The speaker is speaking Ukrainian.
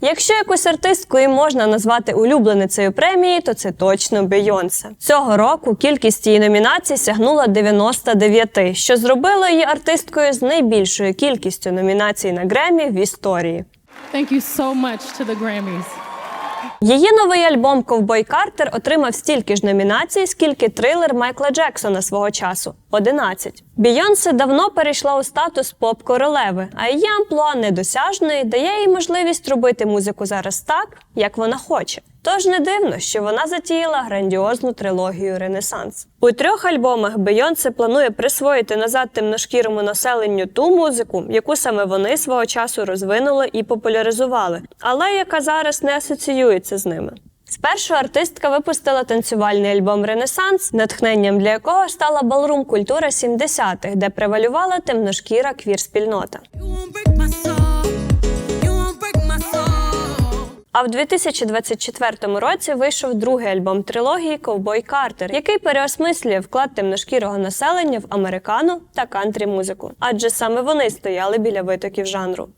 Якщо якусь артистку і можна назвати улюбленицею премії, то це точно Бейонсе. Цього року кількість її номінацій сягнула 99, що зробило її артисткою з найбільшою кількістю номінацій на Гремі в історії. Thank you so much to the Grammys. Її новий альбом Ковбой Картер отримав стільки ж номінацій, скільки трилер Майкла Джексона свого часу 11. Бійонсе давно перейшла у статус поп-королеви, а її амплуа недосяжної дає їй можливість робити музику зараз так, як вона хоче. Тож не дивно, що вона затіяла грандіозну трилогію Ренесанс. У трьох альбомах Бейонсе планує присвоїти назад темношкірому населенню ту музику, яку саме вони свого часу розвинули і популяризували, але яка зараз не асоціюється з ними. Спершу артистка випустила танцювальний альбом Ренесанс, натхненням для якого стала балрум культура 70-х, де превалювала темношкіра квір-спільнота. А в 2024 році вийшов другий альбом трилогії Ковбой Картер, який переосмислює вклад темношкірого населення в американу та кантрі музику. Адже саме вони стояли біля витоків жанру.